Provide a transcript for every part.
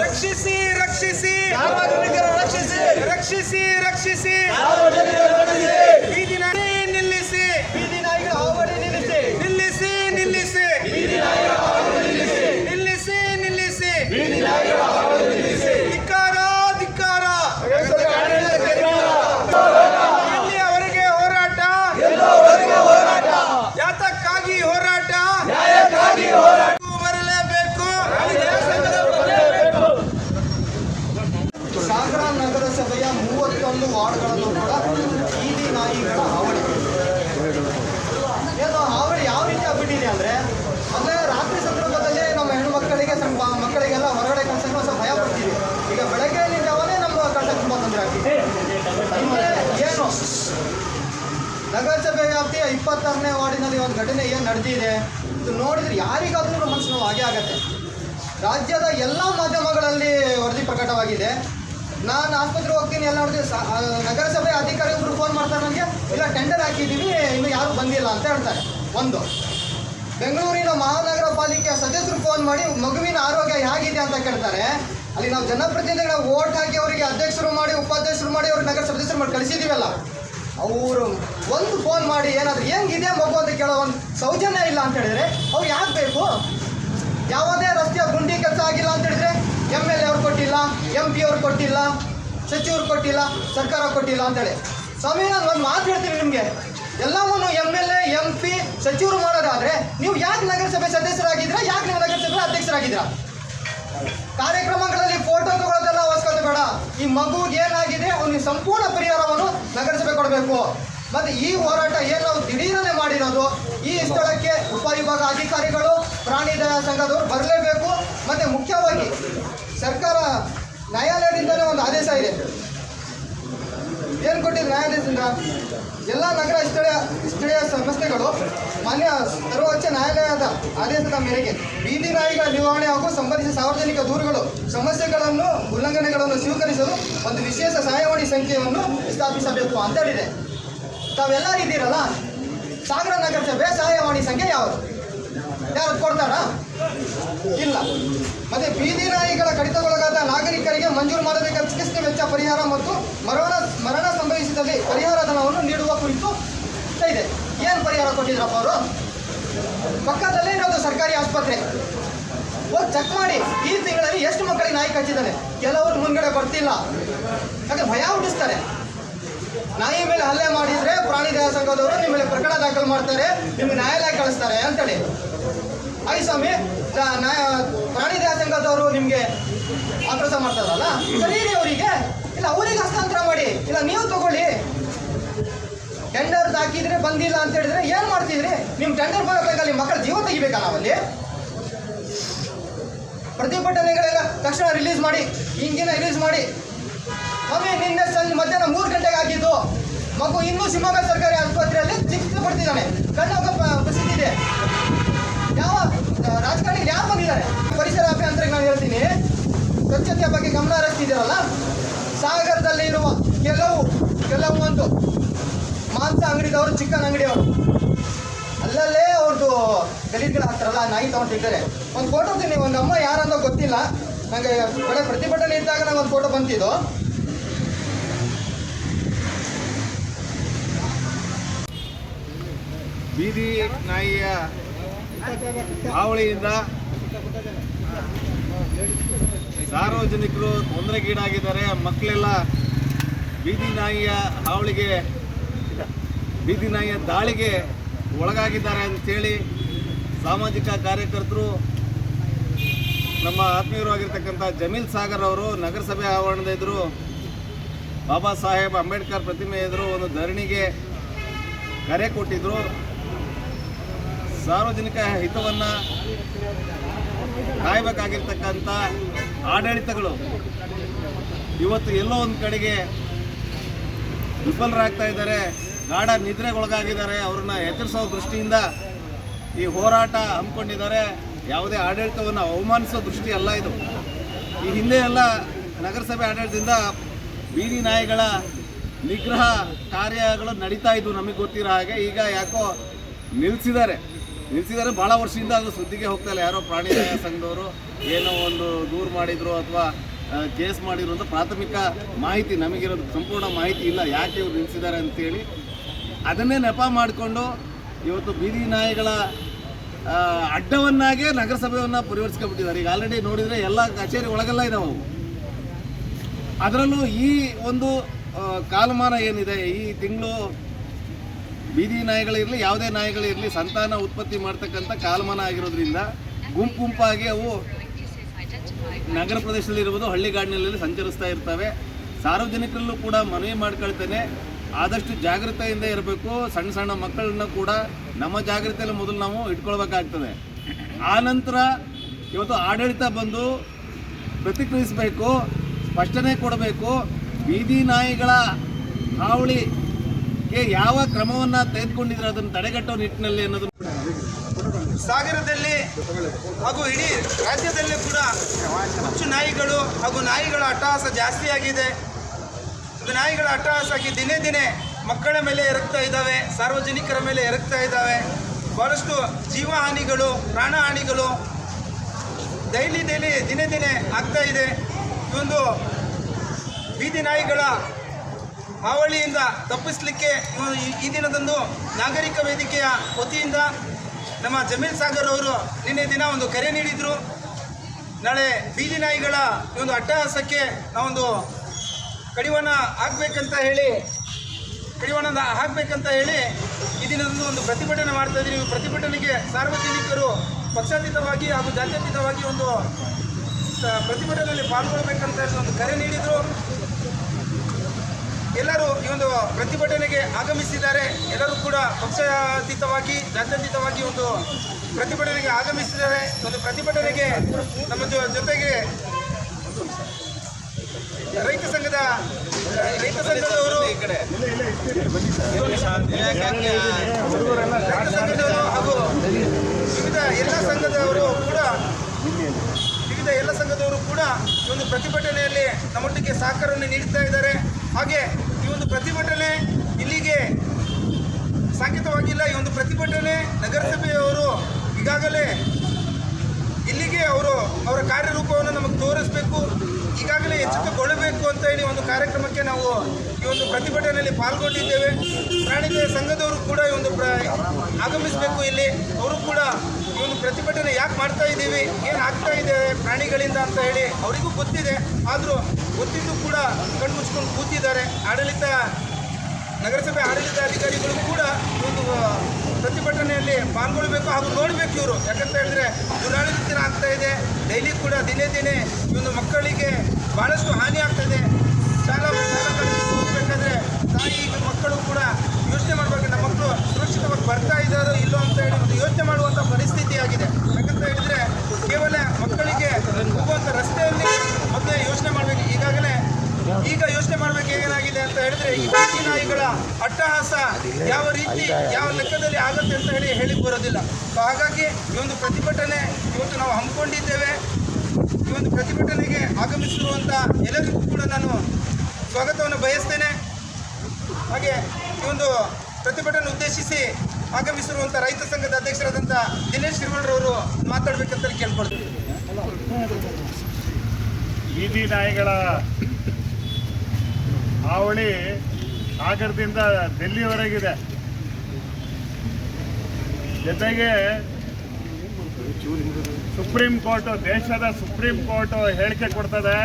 ರಕ್ಷಿಸಿ ರಕ್ಷಿಸಿ. ರಕ್ಷಿಸಿ. ರಕ್ಷಿಸಿ ರಕ್ಷಿಸಿ. ಬೀದಿ ನಾಯಿ ನಿಲ್ಲಿಸಿ. ಬೀದಿ ನಾಯಿಗಳ ಹಾವಳಿ ನಿಲ್ಲಿಸಿ. ನಿಲ್ಲಿಸಿ ನಿಲ್ಲಿಸಿ. ನಿಲ್ಲಿಸಿ. ನಿಲ್ಲಿಸಿ ಧಿಕ್ಕಾರ ಧಿಕ್ಕಾರ ಎಲ್ಲಿಯವರೆಗೆ ಹೋರಾಟ ಯಾತಕ್ಕಾಗಿ ಹೋರಾಟ ಬರಲೇಬೇಕು ಸಾಗರ ನಗರಸಭೆಯ ಮೂವತ್ತೊಂದು ವಾರ್ಡ್ಗಳಲ್ಲೂ ಕೂಡ ಬೀದಿ ನಾಯಿಗಳ ಹಾವಳಿ ಏನು ಹಾವಳಿ ಯಾವ ರೀತಿ ಆಗ್ಬಿಟ್ಟಿದೆ ಅಂದ್ರೆ ಅಂದ್ರೆ ರಾತ್ರಿ ಸಂದರ್ಭದಲ್ಲಿ ನಮ್ಮ ಹೆಣ್ಣು ಮಕ್ಕಳಿಗೆ ಸ್ವಲ್ಪ ಮಕ್ಕಳಿಗೆಲ್ಲ ಹೊರಗಡೆ ಕಳ್ಸಕ್ಕೆ ಒಂದು ಸ್ವಲ್ಪ ಭಯ ಪಡ್ತೀವಿ ಈಗ ಬೆಳಗ್ಗೆ ಜಾವನೇ ನಮ್ಮ ಕಳ್ಸಕ್ಕೆ ತುಂಬ ತೊಂದರೆ ಆಗ್ತಿದೆ ಅಂದ್ರೆ ಏನು ನಗರಸಭೆ ವ್ಯಾಪ್ತಿಯ ಇಪ್ಪತ್ತಾರನೇ ವಾರ್ಡಿನಲ್ಲಿ ಒಂದು ಘಟನೆ ಏನು ನಡೆದಿದೆ ಇದು ನೋಡಿದ್ರೆ ಯಾರಿಗಾದ್ರೂ ಮನಸ್ಸು ನೋವು ಹಾಗೆ ಆಗತ್ತೆ. ರಾಜ್ಯದ ಎಲ್ಲ ಮಾಧ್ಯಮಗಳಲ್ಲಿ ವರದಿ ಪ್ರಕಟವಾಗಿದೆ. ನಾನು ಆಸ್ಪತ್ರೆಗೆ ಹೋಗ್ತೀನಿ, ಎಲ್ಲ ನೋಡಿದ್ರೆ ನಗರಸಭೆ ಅಧಿಕಾರಿಗಳು ಫೋನ್ ಮಾಡ್ತಾರೆ ನನಗೆ, ಇಲ್ಲ ಟೆಂಡರ್ ಹಾಕಿದ್ದೀವಿ, ಇನ್ನು ಯಾರು ಬಂದಿಲ್ಲ ಅಂತ ಹೇಳ್ತಾರೆ. ಒಂದು. ಬೆಂಗಳೂರಿನ ಮಹಾನಗರ ಪಾಲಿಕೆಯ ಸದಸ್ಯರು ಫೋನ್ ಮಾಡಿ, ಮಗುವಿನ ಆರೋಗ್ಯ ಹೇಗಿದೆ ಅಂತ ಕೇಳ್ತಾರೆ. ಅಲ್ಲಿ ನಾವು ಜನಪ್ರತಿನಿಧಿಗಳ ಓಟ್ ಹಾಕಿ ಅವರಿಗೆ ಅಧ್ಯಕ್ಷರು ಮಾಡಿ, ಉಪಾಧ್ಯಕ್ಷರು ಮಾಡಿ, ಅವ್ರಿಗೆ ನಗರ ಸದಸ್ಯರು ಮಾಡಿ ಕಳಿಸಿದೀವಲ್ಲ. ಅವರು ಒಂದು ಫೋನ್ ಮಾಡಿ ಏನಾದರೂ ಹೆಂಗಿದೆ ಮಗು ಅಂತ ಕೇಳೋ ಒಂದು ಸೌಜನ್ಯ ಇಲ್ಲ ಅಂತ ಹೇಳಿದ್ರೆ, ಅವ್ರು ಯಾಕೆ ಬೇಕು? ಯಾವುದೇ ರಸ್ತೆಯ ಗುಂಡಿ ಕೆಲಸ ಆಗಿಲ್ಲ ಅಂತ ಹೇಳಿದ್ರೆ ಎಂ ಎಲ್ ಎ ಅವ್ರು ಕೊಟ್ಟಿಲ್ಲ ಎಂ ಪಿ ಅವ್ರು ಕೊಟ್ಟಿಲ್ಲ, ಸಚಿವರು ಕೊಟ್ಟಿಲ್ಲ, ಸರ್ಕಾರ ಕೊಟ್ಟಿಲ್ಲ ಅಂತೇಳಿ ಸ್ವಾಮಿ ನಾನು ಒಂದು ಮಾತು ಹೇಳ್ತೀನಿ ನಿಮಗೆ. ಎಲ್ಲವನ್ನು M L A M P ಸಚಿವರು ಮಾಡೋದಾದ್ರೆ ನೀವು ಯಾಕೆ ನಗರಸಭೆ ಸದಸ್ಯರಾಗಿದ್ದೀರಾ, ಯಾಕೆ ನೀವು ನಗರಸಭೆ ಅಧ್ಯಕ್ಷರಾಗಿದ್ದೀರಾ? ಕಾರ್ಯಕ್ರಮಗಳಲ್ಲಿ ಫೋಟೋ ತಗೊಳ್ಳೋದೆಲ್ಲ ಅವಶ್ಯಕತೆ ಬೇಡ. ಈ ಮಗುಗೆ ಏನಾಗಿದೆ? ಅವನಿಗೆ ಸಂಪೂರ್ಣ ಪರಿಹಾರವನ್ನು ನಗರಸಭೆ ಕೊಡಬೇಕು. ಮತ್ತೆ ಈ ಹೋರಾಟ ಏನು ನಾವು ದಿಢೀರನೆ ಮಾಡಿರೋದು? ಈ ಸ್ಥಳಕ್ಕೆ ಉಪವಿಭಾಗ ಅಧಿಕಾರಿಗಳು, ಪ್ರಾಣಿ ದಯಾ ಸಂಘದವರು ಬರಲೇಬೇಕು. ಮತ್ತೆ ಮುಖ್ಯವಾಗಿ ಸರ್ಕಾರ ನ್ಯಾಯಾಲಯದಿಂದಲೇ ಒಂದು ಆದೇಶ ಇದೆ. ಏನು ಕೊಟ್ಟಿದ್ದು ನ್ಯಾಯಾಲಯದಿಂದ? ಎಲ್ಲ ನಗರ ಸ್ಥಳೀಯ ಸ್ಥಳೀಯ ಸಂಸ್ಥೆಗಳು ಮಾನ್ಯ ಸರ್ವೋಚ್ಚ ನ್ಯಾಯಾಲಯದ ಆದೇಶದ ಮೇರೆಗೆ ಬೀದಿ ನಾಯಿಗಳ ನಿರ್ವಹಣೆ ಹಾಗೂ ಸಂಬಂಧಿಸಿದ ಸಾರ್ವಜನಿಕ ದೂರುಗಳು, ಸಮಸ್ಯೆಗಳನ್ನು, ಉಲ್ಲಂಘನೆಗಳನ್ನು ಸ್ವೀಕರಿಸಲು ಒಂದು ವಿಶೇಷ ಸಹಾಯವಾಣಿ ಸಂಖ್ಯೆಯನ್ನು ಸ್ಥಾಪಿಸಬೇಕು ಅಂತ ಹೇಳಿದೆ. ತಾವೆಲ್ಲ ಇದ್ದೀರಲ್ಲ? ಸಾಗರ ನಗರಸಭೆ ಸಹಾಯವಾಣಿ ಸಂಖ್ಯೆ ಯಾವುದು? ಯಾರು ಕೊಡ್ತಾರಾ? ಇಲ್ಲ. ಮತ್ತೆ ಬೀದಿ ನಾಯಿಗಳ ಕಡಿತಗೊಳಗಾದ ನಾಗರಿಕರಿಗೆ ಮಂಜೂರು ಮಾಡಬೇಕಾದ ಚಿಕಿತ್ಸೆ ವೆಚ್ಚ ಪರಿಹಾರ ಮತ್ತು ಮರಣ ಮರಣ ಸಂಭವಿಸಿದಲ್ಲಿ ಪರಿಹಾರ ಧನವನ್ನು ನೀಡುವ ಕುರಿತು ಇದೆ ಏನು ಪರಿಹಾರ ಕೊಟ್ಟಿದ್ರಪ್ಪ ಅವರು ಪಕ್ಕದಲ್ಲೇ ಇರೋದು ಸರ್ಕಾರಿ ಆಸ್ಪತ್ರೆ. ಹೋಗಿ ಚೆಕ್ ಮಾಡಿ. ಈ ತಿಂಗಳಲ್ಲಿ ಎಷ್ಟು ಮಕ್ಕಳಿಗೆ ನಾಯಿ ಕಚ್ಚಿದ್ದಾನೆ ಕೆಲವರು ಮುಂದ್ಗಡೆ ಬರ್ತಿಲ್ಲ. ಯಾಕೆ ಭಯ ಹುಟ್ಟಿಸ್ತಾರೆ. ನಾಯಿ ಮೇಲೆ ಹಲ್ಲೆ ಮಾಡಿದ್ರೆ ಪ್ರಾಣಿ ದಯಾ ಸಂಘದವರು ನಿಮ್ಮ ಮೇಲೆ ಪ್ರಕರಣ ದಾಖಲು ಮಾಡ್ತಾರೆ, ನಿಮ್ಗೆ ನ್ಯಾಯಾಲಯ ಕಳಿಸ್ತಾರೆ ಅಂತೇಳಿ. ಆಯ್ ಸ್ವಾಮಿ ಪ್ರಾಣಿ ದಯಾ ಸಂಘದವರು ನಿಮಗೆ ಆಕ್ರೋಶ ಮಾಡ್ತಾರಲ್ಲ? ಸರಿ ಅವರಿಗೆ ಇಲ್ಲ ಅವರಿಗೆ ಹಸ್ತಾಂತರ ಮಾಡಿ ಇಲ್ಲ ನೀವು ತಗೊಳ್ಳಿ ಟೆಂಡರ್ ಹಾಕಿದ್ರೆ ಬಂದಿಲ್ಲ ಅಂತ ಹೇಳಿದ್ರೆ ಏನ್ ಮಾಡ್ತಿದ್ರಿ? ನಿಮ್ ಟೆಂಡರ್ ಬರಬೇಕಲ್ಲಿ ಮಕ್ಕಳ ಜೀವ ತೆಗಿಬೇಕಲ್ಲ ನಾವಲ್ಲಿ ಪ್ರತಿಭಟನೆಗಳೆಲ್ಲ ತಕ್ಷಣ ರಿಲೀಸ್ ಮಾಡಿ, ಹಿಂಗಿನ ರಿಲೀಸ್ ಮಾಡಿ. ಅವೇ ನಿನ್ನೆ ಸಂಜೆ ಮಧ್ಯಾಹ್ನ ಮೂರು ಗಂಟೆಗೆ ಆಗಿದ್ದು ಮಗು ಇನ್ನೂ ಶಿವಮೊಗ್ಗ ಸರ್ಕಾರಿ ಆಸ್ಪತ್ರೆಯಲ್ಲಿ ಚಿಕಿತ್ಸೆ ಪಡ್ತಿದ್ದಾನೆ. ಕಣ್ಣಾಗ ಪರಿಸ್ಥಿತಿ ಇದೆ. ಯಾವ ರಾಜಕಾರಣಿಗಳು ಯಾರು ಬಂದಿದ್ದಾರೆ? ಪರಿಸರ ಅಭಿಯಂತರಿಗೆ ನಾನು ಹೇಳ್ತೀನಿ. ಸ್ವಚ್ಛತೆಯ ಬಗ್ಗೆ ಗಮನ ಹರಿಸ್ತಿದ್ದೀರಲ್ಲ? ಸಾಗರದಲ್ಲಿ ಇರುವ ಕೆಲವು ಕೆಲವೊಂದು ಮಾಂಸ ಅಂಗಡಿದವರು ಚಿಕನ್ ಅಂಗಡಿಯವರು ಅಲ್ಲಲ್ಲೇ ಅವ್ರದ್ದು ಗಲೀಜ್ಗಳು ಹಾಕ್ತಾರಲ್ಲ ನಾಯಿ ತಗೊಂಡಿದ್ದಾರೆ ಒಂದು ಫೋಟೋ ತಿನ್ನಿ, ಒಂದು ಅಮ್ಮ ಯಾರಂತ ಗೊತ್ತಿಲ್ಲ. ನನಗೆ ಒಳ್ಳೆ ಪ್ರತಿಭಟನೆ ಇದ್ದಾಗ ನಂಗೆ ಒಂದು ಫೋಟೋ ಬಂತಿದ್ದು. ಬೀದಿ ನಾಯಿಯ ಹಾವಳಿಯಿಂದ ಸಾರ್ವಜನಿಕರು ತೊಂದರೆಗೀಡಾಗಿದ್ದಾರೆ. ಮಕ್ಕಳೆಲ್ಲ ಬೀದಿ ನಾಯಿಯ ಹಾವಳಿಗೆ ಬೀದಿ ನಾಯಿಯ ದಾಳಿಗೆ ಒಳಗಾಗಿದ್ದಾರೆ ಅಂತೇಳಿ ಸಾಮಾಜಿಕ ಕಾರ್ಯಕರ್ತರು, ನಮ್ಮ ಆತ್ಮೀಯರಾಗಿರ್ತಕ್ಕಂಥ ಜಮೀಲ್ ಸಾಗರ್ ಅವರು, ನಗರಸಭೆ ಆವರಣದ ಎದುರು, ಬಾಬಾ ಸಾಹೇಬ್ ಅಂಬೇಡ್ಕರ್ ಪ್ರತಿಮೆ ಎದುರು ಒಂದು ಧರಣಿಗೆ ಕರೆ ಕೊಟ್ಟಿದ್ರು. ಸಾರ್ವಜನಿಕ ಹಿತವನ್ನು ಕಾಯಬೇಕಾಗಿರ್ತಕ್ಕಂಥ ಆಡಳಿತಗಳು ಇವತ್ತು ಎಲ್ಲೋ ಒಂದು ಕಡೆಗೆ ವಿಫಲರಾಗ್ತಾ ಇದ್ದಾರೆ. ಗಾಢ ನಿದ್ರೆಗೊಳಗಾಗಿದ್ದಾರೆ. ಅವ್ರನ್ನ ಎದುರಿಸೋ ದೃಷ್ಟಿಯಿಂದ ಈ ಹೋರಾಟ ಹಮ್ಮಿಕೊಂಡಿದ್ದಾರೆ. ಯಾವುದೇ ಆಡಳಿತವನ್ನು ಅವಮಾನಿಸೋ ದೃಷ್ಟಿ ಅಲ್ಲ ಇದು. ಈ ಹಿಂದೆ ಎಲ್ಲ ನಗರಸಭೆ ಆಡಳಿತದಿಂದ ಬೀದಿ ನಾಯಿಗಳ ನಿಗ್ರಹ ಕಾರ್ಯಗಳು ನಡೀತಾ ಇದ್ವು ನಮಗೆ ಗೊತ್ತಿರೋ ಹಾಗೆ. ಈಗ ಯಾಕೋ ನಿಲ್ಲಿಸಿದ್ದಾರೆ ನಿಲ್ಲಿಸಿದ್ದಾರೆ ಭಾಳ ವರ್ಷದಿಂದ ಅದು ಸುದ್ದಿಗೆ ಹೋಗ್ತಾ ಇಲ್ಲ. ಯಾರೋ ಪ್ರಾಣಿ ಸಂಘದವರು ಏನೋ ಒಂದು ದೂರು ಮಾಡಿದ್ರು ಅಥವಾ ಕೇಸ್ ಮಾಡಿದ್ರು ಅಂತ ಪ್ರಾಥಮಿಕ ಮಾಹಿತಿ ನಮಗಿರೋದು. ಸಂಪೂರ್ಣ ಮಾಹಿತಿ ಇಲ್ಲ. ಯಾಕೆ ಇವ್ರು ನಿಲ್ಲಿಸಿದ್ದಾರೆ ಅಂತೇಳಿ ಅದನ್ನೇ ನೆಪ ಮಾಡಿಕೊಂಡು ಇವತ್ತು ಬೀದಿ ನಾಯಿಗಳ ಅಡ್ಡವನ್ನಾಗೆ ನಗರಸಭೆಯನ್ನು ಪರಿವರ್ತಿಸ್ಕೊಂಡ್ಬಿಟ್ಟಿದ್ದಾರೆ ಈಗ ಆಲ್ರೆಡಿ ನೋಡಿದರೆ ಎಲ್ಲ ಕಚೇರಿ ಒಳಗೆಲ್ಲ ಇದಾವೆ. ಅದರಲ್ಲೂ ಈ ಒಂದು ಕಾಲಮಾನ ಏನಿದೆ, ಈ ತಿಂಗಳು ಬೀದಿ ನಾಯಿಗಳಿರಲಿ ಯಾವುದೇ ನಾಯಿಗಳಿರಲಿ ಸಂತಾನ ಉತ್ಪತ್ತಿ ಮಾಡ್ತಕ್ಕಂಥ ಕಾಲಮಾನ ಆಗಿರೋದ್ರಿಂದ ಗುಂಪು ಗುಂಪಾಗಿ ಅವು ನಗರ ಪ್ರದೇಶದಲ್ಲಿರ್ಬೋದು ಹಳ್ಳಿಗಾಡಿನಲ್ಲಿ ಸಂಚರಿಸ್ತಾ ಇರ್ತವೆ. ಸಾರ್ವಜನಿಕರಲ್ಲೂ ಕೂಡ ಮನವಿ ಮಾಡ್ಕೊಳ್ತೇನೆ. ಆದಷ್ಟು ಜಾಗೃತೆಯಿಂದ ಇರಬೇಕು. ಸಣ್ಣ ಸಣ್ಣ ಮಕ್ಕಳನ್ನ ಕೂಡ ನಮ್ಮ ಜಾಗೃತಿಯಲ್ಲಿ ಮೊದಲು ನಾವು ಇಟ್ಕೊಳ್ಬೇಕಾಗ್ತದೆ. ಆ ನಂತರ ಇವತ್ತು ಆಡಳಿತ ಬಂದು ಪ್ರತಿಕ್ರಿಯಿಸಬೇಕು, ಸ್ಪಷ್ಟನೆ ಕೊಡಬೇಕು. ಬೀದಿ ನಾಯಿಗಳ ಹಾವಳಿಗೆ ಯಾವ ಕ್ರಮವನ್ನು ತೆಗೆದುಕೊಂಡಿದ್ರೆ ಅದನ್ನು ತಡೆಗಟ್ಟೋ ನಿಟ್ಟಿನಲ್ಲಿ ಅನ್ನೋದು ಸಾಗರದಲ್ಲಿ ಹಾಗೂ ಇಡೀ ರಾಜ್ಯದಲ್ಲಿ ಕೂಡ ಹೆಚ್ಚು ನಾಯಿಗಳು ಹಾಗೂ ನಾಯಿಗಳ ಅಟ್ಟಹಾಸ ಜಾಸ್ತಿ ಆಗಿದೆ ಇದು ನಾಯಿಗಳ ಅಟ್ಟಹಾಸ ಆಗಿ ದಿನೇ ದಿನೇ ಮಕ್ಕಳ ಮೇಲೆ ಎರಗ್ತಾ ಇದ್ದಾವೆ, ಸಾರ್ವಜನಿಕರ ಮೇಲೆ ಎರಗ್ತಾ ಇದ್ದಾವೆ. ಬಹಳಷ್ಟು ಜೀವಹಾನಿಗಳು, ಪ್ರಾಣಹಾನಿಗಳು ಡೈಲಿ ಡೈಲಿ ದಿನೇ ದಿನೇ ಆಗ್ತಾ ಇದೆ. ಒಂದು ಬೀದಿ ನಾಯಿಗಳ ಹಾವಳಿಯಿಂದ ತಪ್ಪಿಸಲಿಕ್ಕೆ ಈ- ದಿನದಂದು ನಾಗರಿಕ ವೇದಿಕೆಯ ವತಿಯಿಂದ ನಮ್ಮ ಜಮೀಲ್ ಸಾಗರ್ ಅವರು ನಿನ್ನೆ ದಿನ ಒಂದು ಕರೆ ನೀಡಿದರು. ನಾಳೆ ಬೀದಿ ನಾಯಿಗಳ ಒಂದು ಅಟ್ಟಹಾಸಕ್ಕೆ ನಾವೊಂದು ಕಡಿವಾಣ ಹಾಕ್ಬೇಕಂತ ಹೇಳಿ ಕಡಿವಾಣ ಹಾಕಬೇಕಂತ ಹೇಳಿ ಈ ದಿನದಂದು ಒಂದು ಪ್ರತಿಭಟನೆ ಮಾಡ್ತಾ ಇದ್ದೀವಿ. ಪ್ರತಿಭಟನೆಗೆ ಸಾರ್ವಜನಿಕರು ಪಕ್ಷಾತೀತವಾಗಿ ಹಾಗೂ ಜಾತ್ಯತೀತವಾಗಿ ಒಂದು ಪ್ರತಿಭಟನೆಯಲ್ಲಿ ಪಾಲ್ಗೊಳ್ಬೇಕಂತ ಒಂದು ಕರೆ ನೀಡಿದರು. ಎಲ್ಲರೂ ಈ ಒಂದು ಪ್ರತಿಭಟನೆಗೆ ಆಗಮಿಸಿದ್ದಾರೆ. ಎಲ್ಲರೂ ಕೂಡ ಪಕ್ಷಾತೀತವಾಗಿ, ಜಾತ್ಯತೀತವಾಗಿ ಒಂದು ಪ್ರತಿಭಟನೆಗೆ ಆಗಮಿಸಿದ್ದಾರೆ. ಒಂದು ಪ್ರತಿಭಟನೆಗೆ ನಮ್ಮ ಜೊತೆಗೆ ರೈತ ಸಂಘದ, ರೈತ ಸಂಘದವರು ರೈತ ಸಂಘದವರು ಹಾಗೂ ವಿವಿಧ ಎಲ್ಲ ಸಂಘದವರು ಕೂಡ, ವಿವಿಧ ಎಲ್ಲ ಸಂಘದವರು ಕೂಡ ಈ ಒಂದು ಪ್ರತಿಭಟನೆಯಲ್ಲಿ ನಮ್ಮೊಟ್ಟಿಗೆ ಸಹಕಾರವನ್ನು ನೀಡ್ತಾ ಇದ್ದಾರೆ. ಹಾಗೆ ಈ ಒಂದು ಪ್ರತಿಭಟನೆ ಇಲ್ಲಿಗೆ ಸಾಂಕೇತವಾಗಿಲ್ಲ. ಈ ಒಂದು ಪ್ರತಿಭಟನೆ ನಗರಸಭೆಯವರು ಈಗಾಗಲೇ ಇಲ್ಲಿಗೆ ಅವರು ಅವರ ಕಾರ್ಯರೂಪವನ್ನು ನಮಗೆ ತೋರಿಸಬೇಕು. ಈಗಾಗಲೇ ಎಚ್ಚೆತ್ತುಕೊಳ್ಳಬೇಕು ಅಂತ ಹೇಳಿ ಒಂದು ಕಾರ್ಯಕ್ರಮಕ್ಕೆ ನಾವು ಈ ಒಂದು ಪ್ರತಿಭಟನೆಯಲ್ಲಿ ಪಾಲ್ಗೊಂಡಿದ್ದೇವೆ. ಪ್ರಾಣಿಗಳ ಸಂಘದವರು ಕೂಡ ಈ ಒಂದು ಆಗಮಿಸಬೇಕು ಇಲ್ಲಿ. ಅವರು ಕೂಡ ಈ ಒಂದು ಪ್ರತಿಭಟನೆ ಯಾಕೆ ಮಾಡ್ತಾ ಇದ್ದೀವಿ? ಏನು ಆಗ್ತಾ ಇದೆ ಪ್ರಾಣಿಗಳಿಂದ ಅಂತ ಹೇಳಿ ಅವರಿಗೂ ಗೊತ್ತಿದೆ. ಆದರೂ ಗೊತ್ತಿದ್ದು ಕೂಡ ಕಣ್ಮುಚ್ಕೊಂಡು ಕೂತಿದ್ದಾರೆ. ಆಡಳಿತ, ನಗರಸಭೆ ಆಡಳಿತ ಅಧಿಕಾರಿಗಳು ಕೂಡ ಒಂದು ಪ್ರತಿಭಟನೆಯಲ್ಲಿ ಪಾಲ್ಗೊಳ್ಬೇಕು ಹಾಗೂ ನೋಡಬೇಕು ಇವರು. ಯಾಕಂತ ಹೇಳಿದ್ರೆ ದುರಾಡಳಿತ ದಿನ ಆಗ್ತಾ ಇದೆ. ಡೈಲಿ ಕೂಡ ದಿನೇ ದಿನೇ ಭಾಳಷ್ಟು ಹಾನಿ ಆಗ್ತಾ ಇದೆ ಶಾಲಾ ಹೋಗ್ಬೇಕಾದ್ರೆ ತಾಯಿ ಮಕ್ಕಳು ಕೂಡ ಯೋಚನೆ ಮಾಡಬೇಕು. ನಮ್ಮ ಮಕ್ಕಳು ಸುರಕ್ಷಿತವಾಗಿ ಬರ್ತಾ ಇದ್ದಾರೋ ಇಲ್ಲೋ ಅಂತ ಹೇಳಿ ಒಂದು ಯೋಚನೆ ಮಾಡುವಂಥ ಪರಿಸ್ಥಿತಿ ಆಗಿದೆ. ಯಾಕಂತ ಹೇಳಿದ್ರೆ ಕೇವಲ ಮಕ್ಕಳಿಗೆ ಹೋಗುವಂಥ ರಸ್ತೆಯಲ್ಲಿ ಮೊದಲೇ ಯೋಚನೆ ಮಾಡಬೇಕು. ಈಗಾಗಲೇ ಈಗ ಯೋಚನೆ ಮಾಡ್ಬೇಕು ಏನಾಗಿದೆ ಅಂತ ಹೇಳಿದ್ರೆ ಈ ಬೀದಿ ನಾಯಿಗಳ ಅಟ್ಟಹಾಸ ಯಾವ ರೀತಿ, ಯಾವ ಲೆಕ್ಕದಲ್ಲಿ ಆಗುತ್ತೆ ಅಂತ ಹೇಳಿ ಹೇಳಿ ಬರೋದಿಲ್ಲ. ಹಾಗಾಗಿ ಈ ಒಂದು ಪ್ರತಿಭಟನೆ ಇವತ್ತು ನಾವು ಹಮ್ಮಿಕೊಂಡಿದ್ದೇವೆ. ಈ ಒಂದು ಪ್ರತಿಭಟನೆಗೆ ಆಗಮಿಸಿರುವಂಥ ಎಲ್ಲರಿಗೂ ಕೂಡ ನಾನು ಸ್ವಾಗತವನ್ನು ಬಯಸ್ತೇನೆ. ಹಾಗೆ ಈ ಒಂದು ಪ್ರತಿಭಟನೆ ಉದ್ದೇಶಿಸಿ ಆಗಮಿಸಿರುವಂಥ ರೈತ ಸಂಘದ ಅಧ್ಯಕ್ಷರಾದಂಥ ದಿನೇಶ್ ಹಿರಮಣ್ರವರು ಮಾತಾಡ್ಬೇಕಂತ ಕೇಳ್ಕೊಳ್ತೀನಿ. ಬೀದಿ ನಾಯಿಗಳ ಹಾವಳಿ ಸಾಗರದಿಂದ ಡೆಲ್ಲಿವರೆಗಿದೆ ಜೊತೆಗೆ ಸುಪ್ರೀಂ ಕೋರ್ಟು, ದೇಶದ ಸುಪ್ರೀಂ ಕೋರ್ಟು ಹೇಳಿಕೆ ಕೊಡ್ತದೆ.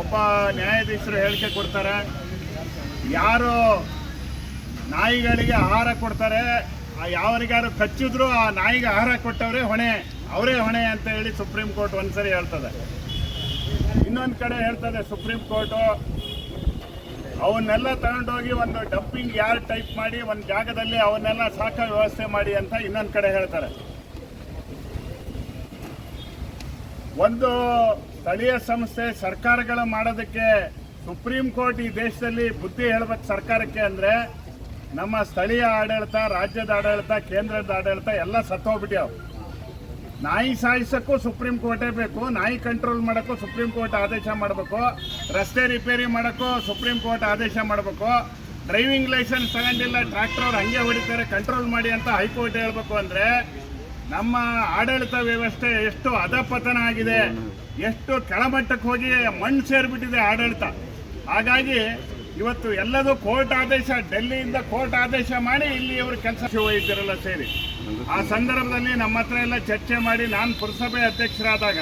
ಒಬ್ಬ ನ್ಯಾಯಾಧೀಶರು ಹೇಳಿಕೆ ಕೊಡ್ತಾರೆ. ಯಾರು ನಾಯಿಗಳಿಗೆ ಆಹಾರ ಕೊಡ್ತಾರೆ, ಆ ಯಾವರಿಗಾರು ಕಚ್ಚಿದ್ರು ಆ ನಾಯಿಗೆ ಆಹಾರ ಕೊಟ್ಟವರೇ ಹೊಣೆ, ಅವರೇ ಹೊಣೆ ಅಂತ ಹೇಳಿ ಸುಪ್ರೀಂ ಕೋರ್ಟ್ ಒಂದ್ಸರಿ ಹೇಳ್ತದೆ. ಇನ್ನೊಂದು ಕಡೆ ಹೇಳ್ತದೆ ಸುಪ್ರೀಂ ಕೋರ್ಟು, ಅವನ್ನೆಲ್ಲ ತಗೊಂಡೋಗಿ ಒಂದು ಡಂಪಿಂಗ್ ಯಾರ್ಡ್ ಟೈಪ್ ಮಾಡಿ, ಒಂದು ಜಾಗದಲ್ಲಿ ಅವನ್ನೆಲ್ಲ ಸಾಕೋ ವ್ಯವಸ್ಥೆ ಮಾಡಿ ಅಂತ ಇನ್ನೊಂದು ಕಡೆ ಹೇಳ್ತಾರೆ. ಒಂದು ಸ್ಥಳೀಯ ಸಂಸ್ಥೆ ಸರ್ಕಾರಗಳು ಮಾಡೋದಕ್ಕೆ ಸುಪ್ರೀಂ ಕೋರ್ಟ್ ಈ ದೇಶದಲ್ಲಿ ಬುದ್ಧಿ ಹೇಳ್ಬೇಕು ಸರ್ಕಾರಕ್ಕೆ ಅಂದರೆ ನಮ್ಮ ಸ್ಥಳೀಯ ಆಡಳಿತ, ರಾಜ್ಯದ ಆಡಳಿತ, ಕೇಂದ್ರದ ಆಡಳಿತ ಎಲ್ಲ ಸತ್ತೋಗ್ಬಿಟ್ಯಾವ. ನಾಯಿ ಸಾಯಿಸಕ್ಕೂ ಸುಪ್ರೀಂ ಕೋರ್ಟೇ ಬೇಕು, ನಾಯಿ ಕಂಟ್ರೋಲ್ ಮಾಡೋಕ್ಕೂ ಸುಪ್ರೀಂ ಕೋರ್ಟ್ ಆದೇಶ ಮಾಡಬೇಕು, ರಸ್ತೆ ರಿಪೇರಿ ಮಾಡೋಕ್ಕೂ ಸುಪ್ರೀಂ ಕೋರ್ಟ್ ಆದೇಶ ಮಾಡಬೇಕು ಡ್ರೈವಿಂಗ್ ಲೈಸೆನ್ಸ್ ತಗೊಂಡಿಲ್ಲ ಟ್ರ್ಯಾಕ್ಟರ್ ಅವ್ರು ಹಂಗೆ ಹೊಡಿತಾರೆ ಕಂಟ್ರೋಲ್ ಮಾಡಿ ಅಂತ ಹೈಕೋರ್ಟ್ ಹೇಳಬೇಕು ಅಂದರೆ ನಮ್ಮ ಆಡಳಿತ ವ್ಯವಸ್ಥೆ ಎಷ್ಟು ಅಧಪತನ ಆಗಿದೆ ಎಷ್ಟು ಕೆಳಮಟ್ಟಕ್ಕೆ ಹೋಗಿ ಮಣ್ಣು ಸೇರಿಬಿಟ್ಟಿದೆ ಆಡಳಿತ. ಹಾಗಾಗಿ ಇವತ್ತು ಎಲ್ಲದೂ ಕೋರ್ಟ್ ಆದೇಶ, ಡೆಲ್ಲಿಯಿಂದ ಕೋರ್ಟ್ ಆದೇಶ ಮಾಡಿ ಇಲ್ಲಿ ಇವರು ಕೆಲಸ ವೈದ್ಯರೆಲ್ಲ ಸೇರಿ. ಆ ಸಂದರ್ಭದಲ್ಲಿ ನಮ್ಮ ಹತ್ರ ಎಲ್ಲ ಚರ್ಚೆ ಮಾಡಿ ನಾನು ಪುರಸಭೆ ಅಧ್ಯಕ್ಷರಾದಾಗ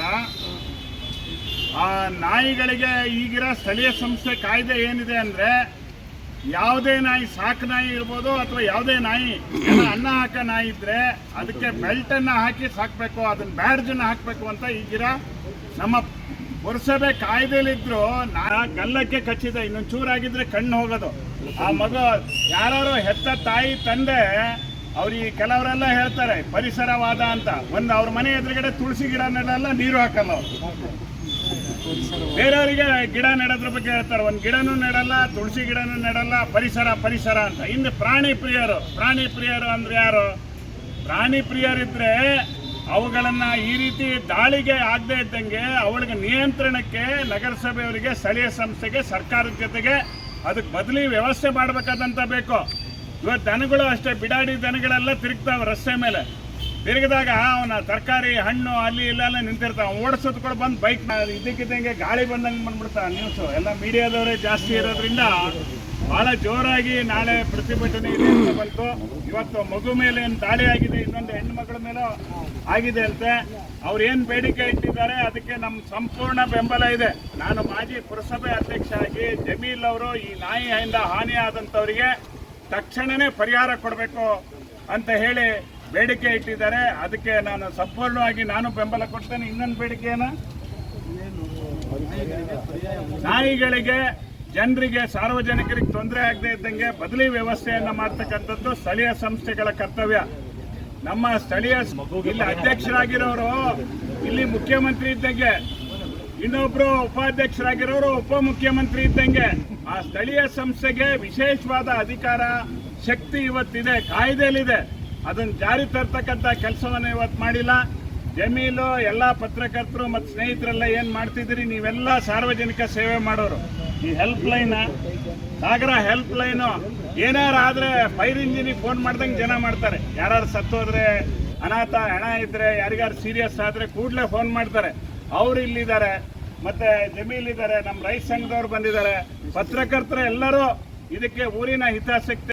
ಆ ನಾಯಿಗಳಿಗೆ ಈಗಿರೋ ಸ್ಥಳೀಯ ಸಂಸ್ಥೆ ಕಾಯ್ದೆ ಏನಿದೆ ಅಂದರೆ ಯಾವುದೇ ನಾಯಿ, ಸಾಕು ನಾಯಿ ಇರ್ಬೋದು ಅಥವಾ ಯಾವುದೇ ನಾಯಿ ಅನ್ನ ಹಾಕೋ ನಾಯಿ ಇದ್ರೆ ಅದಕ್ಕೆ ಬೆಲ್ಟನ್ನು ಹಾಕಿ ಸಾಕಬೇಕು, ಅದನ್ನ ಬ್ಯಾಡ್ಜನ್ನು ಹಾಕಬೇಕು ಅಂತ ಈಗಿರ ನಮ್ಮ ಪುರಸಭೆ ಕಾಯ್ದೆಲಿದ್ರು ನಾ ಗಲ್ಲಕ್ಕೆ ಕಚ್ಚಿದೆ, ಇನ್ನೊಂದು ಚೂರಾಗಿದ್ರೆ ಕಣ್ಣು ಹೋಗೋದು. ಆ ಮಗು ಯಾರು ಹೆತ್ತ ತಾಯಿ, ತಂದೆ ಅವ್ರಿಗೆ ಕೆಲವರೆಲ್ಲ ಹೇಳ್ತಾರೆ, ಪರಿಸರವಾದ ಅಂತ. ಒಂದು ಅವ್ರ ಮನೆ ಎದುರುಗಡೆ ತುಳಸಿ ಗಿಡ ನೆಡಲ್ಲ, ನೀರು ಹಾಕಲ್ಲ ಅವ್ರು. ಬೇರೆಯವರಿಗೆ ಗಿಡ ನೆಡೋದ್ರ ಬಗ್ಗೆ ಹೇಳ್ತಾರೆ. ಒಂದು ಗಿಡನೂ ನೆಡಲ್ಲ, ತುಳಸಿ ಗಿಡನೂ ನೆಡಲ್ಲ, ಪರಿಸರ ಪರಿಸರ ಅಂತ. ಇನ್ನು ಪ್ರಾಣಿ ಪ್ರಿಯರು. ಪ್ರಾಣಿ ಪ್ರಿಯರು ಅಂದ್ರೆ ಯಾರು? ಪ್ರಾಣಿ ಪ್ರಿಯರಿದ್ರೆ ಅವುಗಳನ್ನ ಈ ರೀತಿ ದಾಳಿಗೆ ಆಗದೆ ಇದ್ದಂಗೆ ಅವಳಿಗೆ ನಿಯಂತ್ರಣಕ್ಕೆ ನಗರಸಭೆಯವರಿಗೆ, ಸ್ಥಳೀಯ ಸಂಸ್ಥೆಗೆ, ಸರ್ಕಾರದ ಜೊತೆಗೆ ಅದಕ್ಕೆ ಬದಲಿ ವ್ಯವಸ್ಥೆ ಮಾಡಬೇಕಾದಂತ ಬೇಕು. ಇವತ್ತು ದನಗಳು ಅಷ್ಟೇ, ಬಿಡಾಡಿ ದನಗಳೆಲ್ಲ ತಿರುಗ್ತಾವೆ ರಸ್ತೆ ಮೇಲೆ. ತಿರುಗಿದಾಗ ಅವನ ತರಕಾರಿ ಹಣ್ಣು ಅಲ್ಲಿ ಇಲ್ಲೆಲ್ಲ ನಿಂತಿರ್ತಾವ. ಓಡಿಸೋದು ಕೂಡ ಬಂದು ಬೈಕ್ ಇದ್ದಕ್ಕಿದ್ದಂಗೆ ಗಾಳಿ ಬಂದಂಗೆ ಬಂದ್ಬಿಡ್ತಾ ನ್ಯೂಸು ಎಲ್ಲ ಮೀಡಿಯಾದವರೇ ಜಾಸ್ತಿ ಇರೋದ್ರಿಂದ ಬಹಳ ಜೋರಾಗಿ ನಾಳೆ ಪ್ರತಿಭಟನೆ ಇದೆ ಬಂತು. ಇವತ್ತು ಮಗು ಮೇಲೆ ಏನು ದಾಳಿ ಆಗಿದೆ, ಇನ್ನೊಂದು ಹೆಣ್ಣು ಮಗಳ ಮೇಲೆ ಆಗಿದೆ ಅಂತೆ. ಅವ್ರು ಏನು ಬೇಡಿಕೆ ಇಟ್ಟಿದ್ದಾರೆ, ಅದಕ್ಕೆ ನಮ್ಮ ಸಂಪೂರ್ಣ ಬೆಂಬಲ ಇದೆ. ನಾನು ಮಾಜಿ ಪುರಸಭೆ ಅಧ್ಯಕ್ಷ ಆಗಿ ಜಮೀಲ್ ಅವರು ಈ ನಾಯಿಯಿಂದ ಹಾನಿಯಾದಂಥವರಿಗೆ ತಕ್ಷಣನೇ ಪರಿಹಾರ ಕೊಡಬೇಕು ಅಂತ ಹೇಳಿ ಬೇಡಿಕೆ ಇಟ್ಟಿದ್ದಾರೆ. ಅದಕ್ಕೆ ನಾನು ಸಂಪೂರ್ಣವಾಗಿ ನಾನು ಬೆಂಬಲ ಕೊಡ್ತೇನೆ. ಇನ್ನೊಂದು ಬೇಡಿಕೆಯನ್ನ ನಾಯಿಗಳಿಗೆ, ಜನರಿಗೆ, ಸಾರ್ವಜನಿಕರಿಗೆ ತೊಂದರೆ ಆಗದೆ ಇದ್ದಂಗೆ ಬದಲಿ ವ್ಯವಸ್ಥೆಯನ್ನು ಮಾಡ್ತಕ್ಕಂಥದ್ದು ಸ್ಥಳೀಯ ಸಂಸ್ಥೆಗಳ ಕರ್ತವ್ಯ. ನಮ್ಮ ಸ್ಥಳೀಯ ಇಲ್ಲಿ ಅಧ್ಯಕ್ಷರಾಗಿರೋರು, ಇಲ್ಲಿ ಮುಖ್ಯಮಂತ್ರಿ ಇದ್ದಂಗೆ, ಇನ್ನೊಬ್ರು ಉಪಾಧ್ಯಕ್ಷರಾಗಿರೋರು ಉಪಮುಖ್ಯಮಂತ್ರಿ ಇದ್ದಂಗೆ ಆ ಸ್ಥಳೀಯ ಸಂಸ್ಥೆಗೆ ವಿಶೇಷವಾದ ಅಧಿಕಾರ, ಶಕ್ತಿ ಇವತ್ತಿದೆ, ಕಾಯ್ದೆಯಲ್ಲಿದೆ. ಅದನ್ನು ಜಾರಿ ತರ್ತಕ್ಕಂಥ ಕೆಲಸವನ್ನು ಇವತ್ತು ಮಾಡಿಲ್ಲ. ಜಮೀಲು, ಎಲ್ಲ ಪತ್ರಕರ್ತರು ಮತ್ತು ಸ್ನೇಹಿತರೆಲ್ಲ ಏನು ಮಾಡ್ತಿದ್ದೀರಿ? ನೀವೆಲ್ಲ ಸಾರ್ವಜನಿಕ ಸೇವೆ ಮಾಡೋರು. ಈ help line Sagar help line ಏನಾರು ಆದರೆ ಫೈರ್ ಇಂಜಿನಿಗೆ ಫೋನ್ ಮಾಡ್ದಂಗೆ ಜನ ಮಾಡ್ತಾರೆ. ಯಾರು ಸತ್ತೋದ್ರೆ ಅನಾಥ, ಹೆಣ ಇದ್ದರೆ ಯಾರಿಗಾರು ಸೀರಿಯಸ್ ಆದರೆ ಕೂಡಲೇ ಫೋನ್ ಮಾಡ್ತಾರೆ. ಅವ್ರು ಇಲ್ಲಿದ್ದಾರೆ, ಮತ್ತು ಜಮೀಲಿದ್ದಾರೆ ನಮ್ಮ ರೈತ ಸಂಘದವ್ರು ಬಂದಿದ್ದಾರೆ. ಪತ್ರಕರ್ತರು ಎಲ್ಲರೂ ಇದಕ್ಕೆ ಊರಿನ ಹಿತಾಸಕ್ತಿ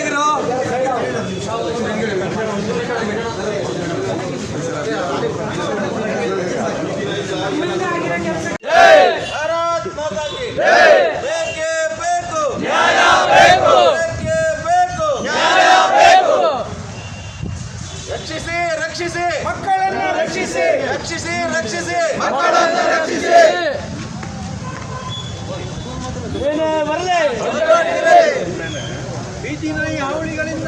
ಹಾವಳಿಗಳಿಂದ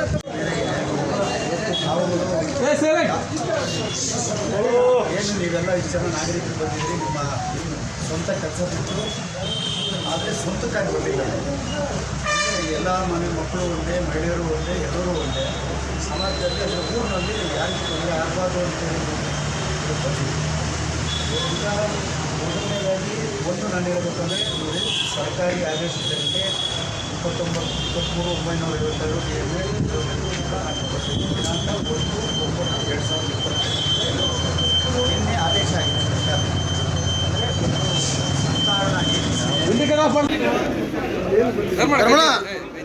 ಏನು ನೀವೆಲ್ಲ ಇಷ್ಟು ಜನ ನಾಗರಿಕರು ಬಂದಿದ್ದೀರಿ ನಿಮ್ಮ ಸ್ವಂತ ಕೆಲಸ ಬಿಟ್ಟು ಆದರೆ ಸ್ವಂತಕ್ಕಾಗಿ ಬರಲಿಲ್ಲ ಎಲ್ಲ ಮನೆ ಮಕ್ಕಳು ಒಂದೇ ಮಹಿಳೆಯರು ಒಂದೇ ಎಲ್ಲರೂ ಒಂದೇ. ಸಮಾಜದಲ್ಲಿ ಅದರ ಊರಿನಲ್ಲಿ ಯಾರಿಗೆ ತೊಂದರೆ ಆಗಬಾರ್ದು ಅಂತ ಹೇಳಿ ಬಂದಿದೆ ಈಗ ಮೊದಲನೇದಾಗಿ ಒಂದು ನಾನು ಹೇಳ್ಬೇಕಂದ್ರೆ ನೋಡಿ ಸರ್ಕಾರಿ ಆದೇಶದಂತೆ ಇಪ್ಪತ್ತೊಂಬತ್ತು ಇಪ್ಪತ್ತ್ಮೂರು ಒಂಬೈನೂರ ಐವತ್ತೆರಡು ಡಿ ಎಂ ಎ ದಿನಾಂಕ ಒಂದು ಒಂಬತ್ತು ಎರಡು ಸಾವಿರದ ಇಪ್ಪತ್ತೈದು. ನಿನ್ನೆ ಆದೇಶ ಆಗಿದೆ ಸರ್ಕಾರ. ಅಂದರೆ ಏನಿದೆ